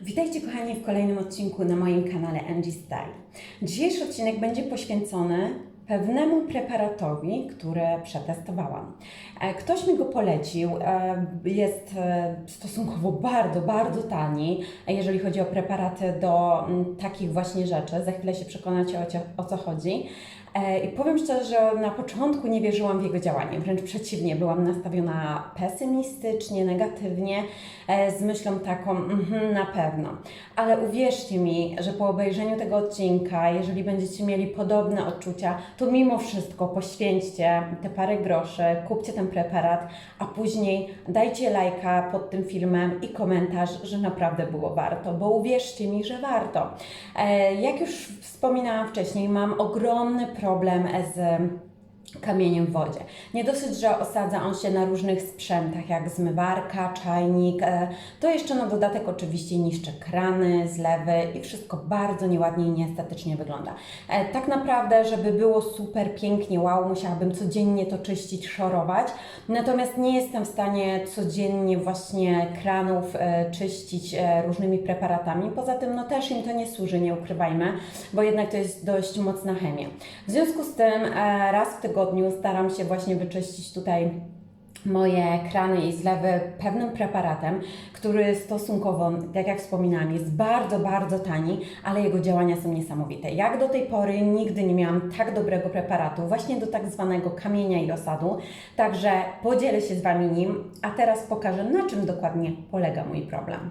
Witajcie kochani w kolejnym odcinku na moim kanale Angie Style. Dzisiejszy odcinek będzie poświęcony pewnemu preparatowi, który przetestowałam. E, Ktoś mi go polecił, e, jest e, stosunkowo bardzo, bardzo tani, jeżeli chodzi o preparaty do takich właśnie rzeczy. Za chwilę się przekonacie o co chodzi. E, I powiem szczerze, że na początku nie wierzyłam w jego działanie, wręcz przeciwnie, byłam nastawiona pesymistycznie, negatywnie, e, z myślą taką, mhm, na pewno. Ale uwierzcie mi, że po obejrzeniu tego odcinka, jeżeli będziecie mieli podobne odczucia, to mimo wszystko poświęćcie te parę groszy, kupcie ten preparat, a później dajcie lajka pod tym filmem i komentarz, że naprawdę było warto, bo uwierzcie mi, że warto. E, Jak już wspominałam wcześniej, mam ogromny problem z kamieniem w wodzie. Nie dosyć, że osadza on się na różnych sprzętach, jak zmywarka, czajnik, e, to jeszcze na dodatek oczywiście niszczy krany, zlewy i wszystko bardzo nieładnie i nieestetycznie wygląda. E, Tak naprawdę, żeby było super pięknie, wow, musiałabym codziennie to czyścić, szorować, natomiast nie jestem w stanie codziennie właśnie kranów e, czyścić różnymi preparatami. Poza tym, no też im to nie służy, nie ukrywajmy, bo jednak to jest dość mocna chemia. W związku z tym raz w tygodniu staram się właśnie wyczyścić tutaj moje krany i zlewy pewnym preparatem, który stosunkowo, tak jak wspominałam, jest bardzo, bardzo tani, ale jego działania są niesamowite. Jak do tej pory nigdy nie miałam tak dobrego preparatu, właśnie do tak zwanego kamienia i osadu, także podzielę się z Wami nim, a teraz pokażę, na czym dokładnie polega mój problem.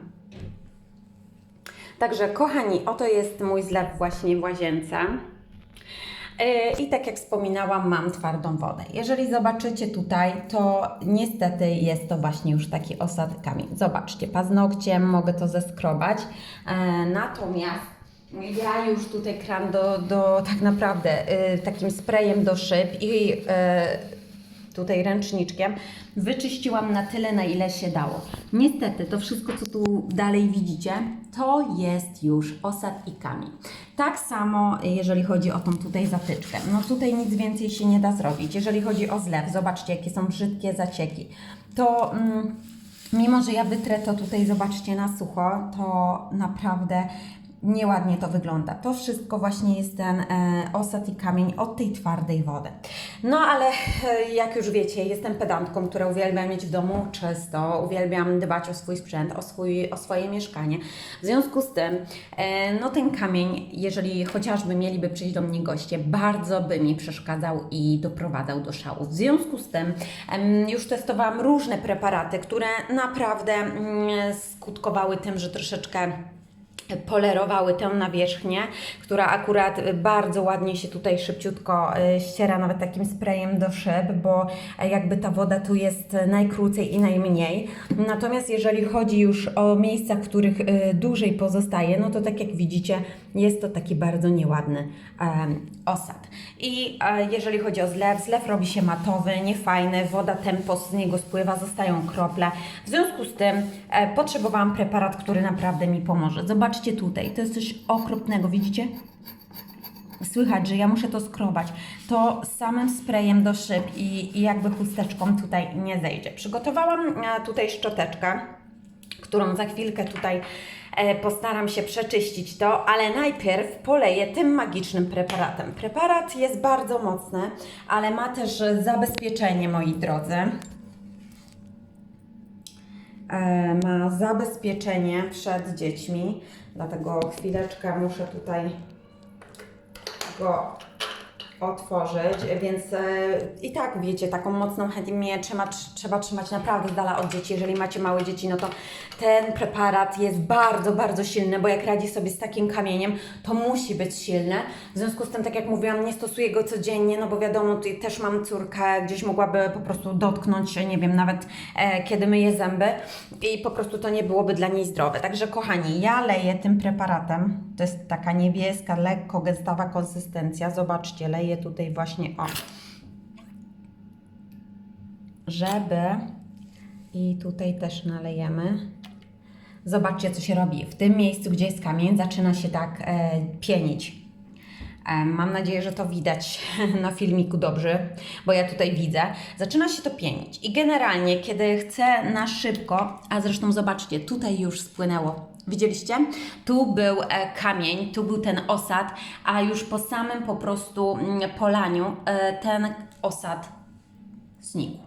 Także kochani, oto jest mój zlew właśnie w łazience. I tak jak wspominałam, mam twardą wodę. Jeżeli zobaczycie tutaj, to niestety jest to właśnie już taki osad kamień. Zobaczcie, paznokciem mogę to zeskrobać. E, Natomiast ja już tutaj kran do, do tak naprawdę y, takim sprayem do szyb i y, tutaj ręczniczkiem wyczyściłam na tyle, na ile się dało. Niestety, to wszystko, co tu dalej widzicie, to jest już osad i kamień. Tak samo, jeżeli chodzi o tą tutaj zatyczkę. No tutaj nic więcej się nie da zrobić. Jeżeli chodzi o zlew, zobaczcie, jakie są brzydkie zacieki. To... Mm, Mimo, że ja wytrę to tutaj, zobaczcie, na sucho, to naprawdę nieładnie to wygląda. To wszystko właśnie jest ten e, osad i kamień od tej twardej wody. No ale e, jak już wiecie, jestem pedantką, która uwielbia mieć w domu czysto, uwielbiam dbać o swój sprzęt, o, swój, o swoje mieszkanie. W związku z tym, e, no ten kamień, jeżeli chociażby mieliby przyjść do mnie goście, bardzo by mi przeszkadzał i doprowadzał do szału. W związku z tym em, już testowałam różne preparaty, które naprawdę mm, skutkowały tym, że troszeczkę polerowały tę nawierzchnię, która akurat bardzo ładnie się tutaj szybciutko e, ściera nawet takim sprayem do szyb, bo e, jakby ta woda tu jest najkrócej i najmniej. Natomiast jeżeli chodzi już o miejsca, w których e, dłużej pozostaje, no to tak jak widzicie, jest to taki bardzo nieładny osad. I jeżeli chodzi o zlew, zlew robi się matowy, niefajny, woda tempo z niego spływa, zostają krople. W związku z tym potrzebowałam preparat, który naprawdę mi pomoże. Zobaczcie tutaj, to jest coś okropnego, widzicie? Słychać, że ja muszę to skrobać. To samym sprayem do szyb i, i jakby chusteczką tutaj nie zejdzie. Przygotowałam e, tutaj szczoteczkę, którą za chwilkę tutaj e, postaram się przeczyścić to, ale najpierw poleję tym magicznym preparatem. Preparat jest bardzo mocny, ale ma też zabezpieczenie, moi drodzy. E, ma zabezpieczenie przed dziećmi, dlatego chwileczkę muszę tutaj go otworzyć, więc e, i tak wiecie, taką mocną chemię trzeba, trzeba trzymać naprawdę z dala od dzieci. Jeżeli macie małe dzieci, no to ten preparat jest bardzo, bardzo silny, bo jak radzi sobie z takim kamieniem, to musi być silny. W związku z tym, tak jak mówiłam, nie stosuję go codziennie, no bo wiadomo, tutaj też mam córkę, gdzieś mogłaby po prostu dotknąć, nie wiem, nawet e, kiedy myję zęby i po prostu to nie byłoby dla niej zdrowe. Także kochani, ja leję tym preparatem, to jest taka niebieska, lekko gęstawa konsystencja, zobaczcie, leję tutaj właśnie, o, żeby i tutaj też nalejemy. Zobaczcie, co się robi. W tym miejscu, gdzie jest kamień, zaczyna się tak e, pienić. Mam nadzieję, że to widać na filmiku dobrze, bo ja tutaj widzę. Zaczyna się to pienić i generalnie, kiedy chcę na szybko, a zresztą zobaczcie, tutaj już spłynęło. Widzieliście? Tu był e, kamień, tu był ten osad, a już po samym po prostu mm, polaniu e, ten osad znikł.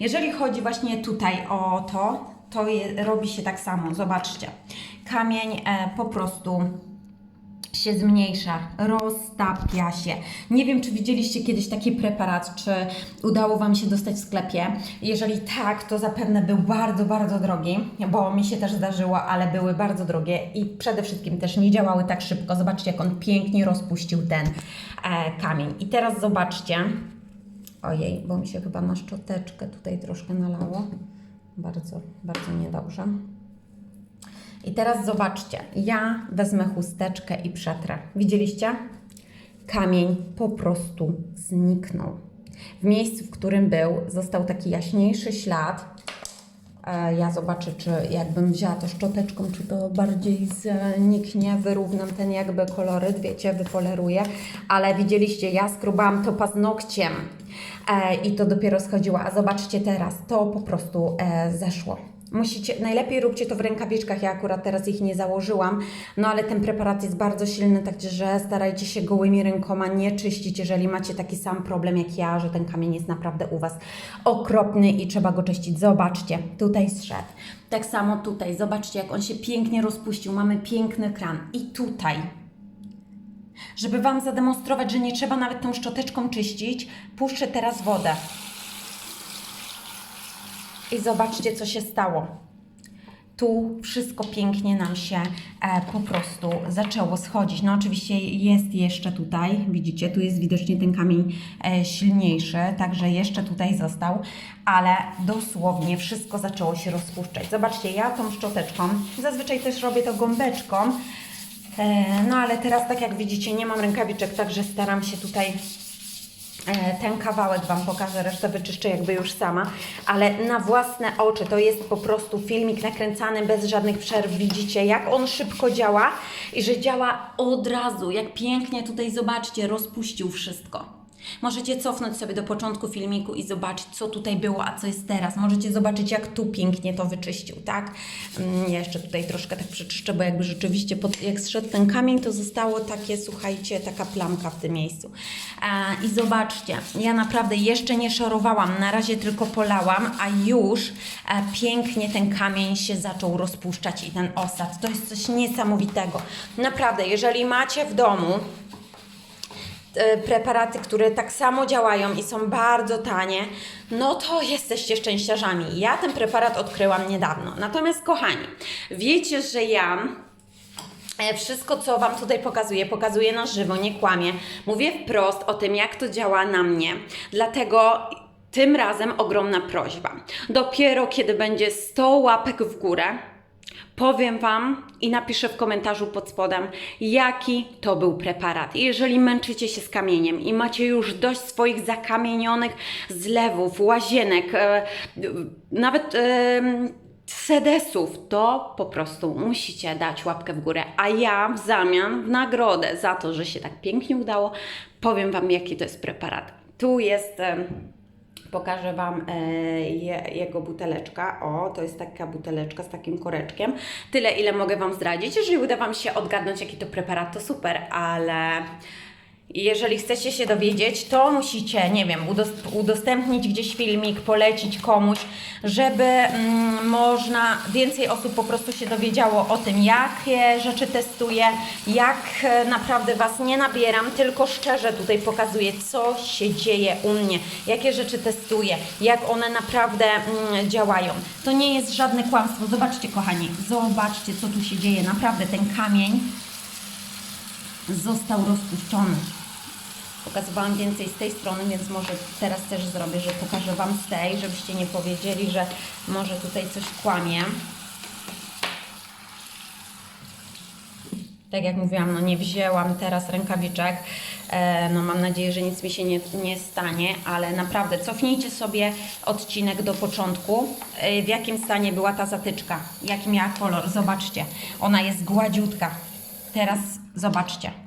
Jeżeli chodzi właśnie tutaj o to, to je, robi się tak samo. Zobaczcie. Kamień e, po prostu się zmniejsza, roztapia się. Nie wiem, czy widzieliście kiedyś taki preparat, czy udało Wam się dostać w sklepie. Jeżeli tak, to zapewne był bardzo, bardzo drogi, bo mi się też zdarzyło, ale były bardzo drogie i przede wszystkim też nie działały tak szybko. Zobaczcie, jak on pięknie rozpuścił ten e, kamień. I teraz zobaczcie, Ojej, bo mi się chyba na szczoteczkę tutaj troszkę nalało. Bardzo, bardzo niedobrze. I teraz zobaczcie, ja wezmę chusteczkę i przetrę. Widzieliście? Kamień po prostu zniknął. W miejscu, w którym był, został taki jaśniejszy ślad. E, Ja zobaczę, czy jakbym wzięła to szczoteczką, czy to bardziej zniknie, wyrównam ten jakby koloryt, wiecie, wypoleruję. Ale widzieliście, ja skrubałam to paznokciem e, i to dopiero schodziło. A zobaczcie teraz, to po prostu e, zeszło. Musicie, najlepiej róbcie to w rękawiczkach, ja akurat teraz ich nie założyłam, no ale ten preparat jest bardzo silny, także starajcie się gołymi rękoma nie czyścić, jeżeli macie taki sam problem jak ja, że ten kamień jest naprawdę u Was okropny i trzeba go czyścić. Zobaczcie, tutaj zszedł. Tak samo tutaj, zobaczcie jak on się pięknie rozpuścił, mamy piękny kran i tutaj. Żeby Wam zademonstrować, że nie trzeba nawet tą szczoteczką czyścić, puszczę teraz wodę. I zobaczcie, co się stało. Tu wszystko pięknie nam się e, po prostu zaczęło schodzić. No oczywiście jest jeszcze tutaj, widzicie, tu jest widocznie ten kamień e, silniejszy, także jeszcze tutaj został, ale dosłownie wszystko zaczęło się rozpuszczać. Zobaczcie, ja tą szczoteczką, zazwyczaj też robię to gąbeczką, e, no ale teraz tak jak widzicie nie mam rękawiczek, także staram się tutaj ten kawałek Wam pokażę, resztę wyczyszczę jakby już sama, ale na własne oczy to jest po prostu filmik nakręcany bez żadnych przerw. Widzicie, jak on szybko działa i że działa od razu. Jak pięknie tutaj zobaczcie, rozpuścił wszystko. Możecie cofnąć sobie do początku filmiku i zobaczyć, co tutaj było, a co jest teraz. Możecie zobaczyć, jak tu pięknie to wyczyścił, tak? Mm, Ja jeszcze tutaj troszkę tak przeczyszczę, bo jakby rzeczywiście, pod, jak zszedł ten kamień, to zostało takie, słuchajcie, taka plamka w tym miejscu. I zobaczcie, ja naprawdę jeszcze nie szorowałam, na razie tylko polałam, a już e, pięknie ten kamień się zaczął rozpuszczać i ten osad. To jest coś niesamowitego. Naprawdę, jeżeli macie w domu preparaty, które tak samo działają i są bardzo tanie, no to jesteście szczęściarzami. Ja ten preparat odkryłam niedawno. Natomiast kochani, wiecie, że ja e, wszystko, co Wam tutaj pokazuję, pokazuję na żywo, nie kłamię. Mówię wprost o tym, jak to działa na mnie. Dlatego tym razem ogromna prośba. Dopiero kiedy będzie 100 łapek w górę, Powiem Wam i napiszę w komentarzu pod spodem, jaki to był preparat. I Jeżeli męczycie się z kamieniem i macie już dość swoich zakamienionych zlewów, łazienek, e, nawet e, sedesów, to po prostu musicie dać łapkę w górę. A ja w zamian, w nagrodę za to, że się tak pięknie udało, powiem Wam, jaki to jest preparat. Tu jest. Pokażę Wam e, je, jego buteleczka. O, to jest taka buteleczka z takim koreczkiem. Tyle, ile mogę Wam zdradzić. Jeżeli uda Wam się odgadnąć, jaki to preparat, to super, ale jeżeli chcecie się dowiedzieć, to musicie, nie wiem, udos- udostępnić gdzieś filmik, polecić komuś, żeby mm, można, więcej osób po prostu się dowiedziało o tym, jakie rzeczy testuję, jak e, naprawdę Was nie nabieram, tylko szczerze tutaj pokazuję, co się dzieje u mnie, jakie rzeczy testuję, jak one naprawdę mm, działają. To nie jest żadne kłamstwo. Zobaczcie, kochani, zobaczcie, co tu się dzieje. Naprawdę ten kamień został rozpuszczony. Pokazywałam więcej z tej strony, więc może teraz też zrobię, że pokażę Wam z tej, żebyście nie powiedzieli, że może tutaj coś kłamie. Tak jak mówiłam, no nie wzięłam teraz rękawiczek. E, no mam nadzieję, że nic mi się nie, nie stanie, ale naprawdę cofnijcie sobie odcinek do początku. E, w jakim stanie była ta zatyczka? Jaki miała kolor? Zobaczcie. Ona jest gładziutka. Teraz zobaczcie.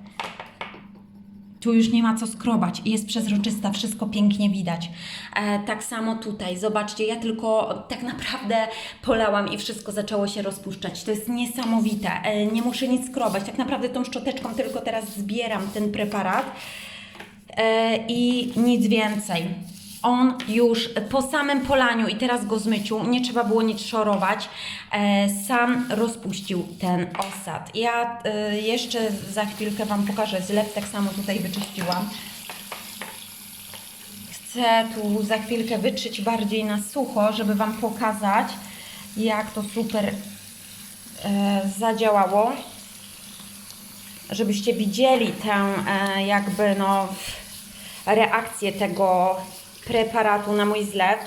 Tu już nie ma co skrobać, jest przezroczysta, wszystko pięknie widać. E, tak samo tutaj, zobaczcie, ja tylko tak naprawdę polałam i wszystko zaczęło się rozpuszczać. To jest niesamowite, e, nie muszę nic skrobać. Tak naprawdę tą szczoteczką tylko teraz zbieram ten preparat e, i nic więcej. On już po samym polaniu i teraz go zmyciu, nie trzeba było nic szorować, e, sam rozpuścił ten osad. Ja e, jeszcze za chwilkę Wam pokażę zlew, tak samo tutaj wyczyściłam. Chcę tu za chwilkę wytrzeć bardziej na sucho, żeby Wam pokazać, jak to super e, zadziałało. Żebyście widzieli tę jakby no reakcję tego preparatu na mój zlew,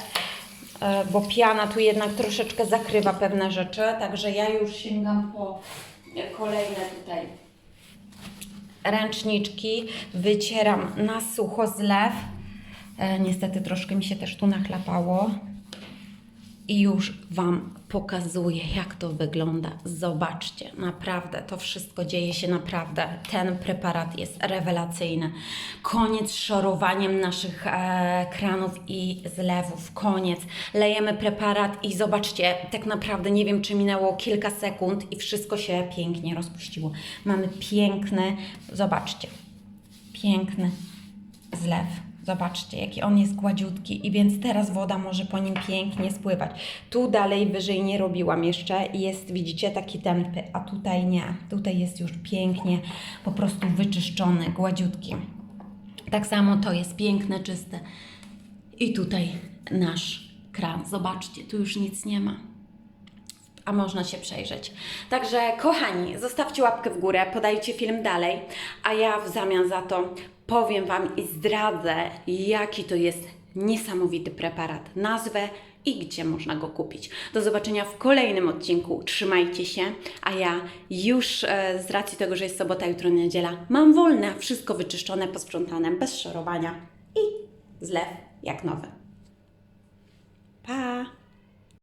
e, bo piana tu jednak troszeczkę zakrywa pewne rzeczy, także ja już sięgam po kolejne tutaj ręczniczki, wycieram na sucho zlew. E, niestety troszkę mi się też tu nachlapało. I już Wam pokazuję, jak to wygląda. Zobaczcie, naprawdę, to wszystko dzieje się naprawdę. Ten preparat jest rewelacyjny. Koniec szorowaniem naszych e, kranów i zlewów. Koniec. Lejemy preparat i zobaczcie, tak naprawdę nie wiem, czy minęło kilka sekund i wszystko się pięknie rozpuściło. Mamy piękny, zobaczcie, piękny zlew. Zobaczcie, jaki on jest gładziutki i więc teraz woda może po nim pięknie spływać. Tu dalej wyżej nie robiłam jeszcze i jest, widzicie, taki tępy, a tutaj nie. Tutaj jest już pięknie po prostu wyczyszczony, gładziutki. Tak samo to jest piękne, czyste. I tutaj nasz kran. Zobaczcie, tu już nic nie ma a można się przejrzeć. Także kochani, zostawcie łapkę w górę, podajcie film dalej, a ja w zamian za to powiem Wam i zdradzę, jaki to jest niesamowity preparat, nazwę i gdzie można go kupić. Do zobaczenia w kolejnym odcinku. Trzymajcie się, a ja już e, z racji tego, że jest sobota, jutro niedziela, mam wolne, wszystko wyczyszczone, posprzątane, bez szorowania i zlew jak nowy. Pa!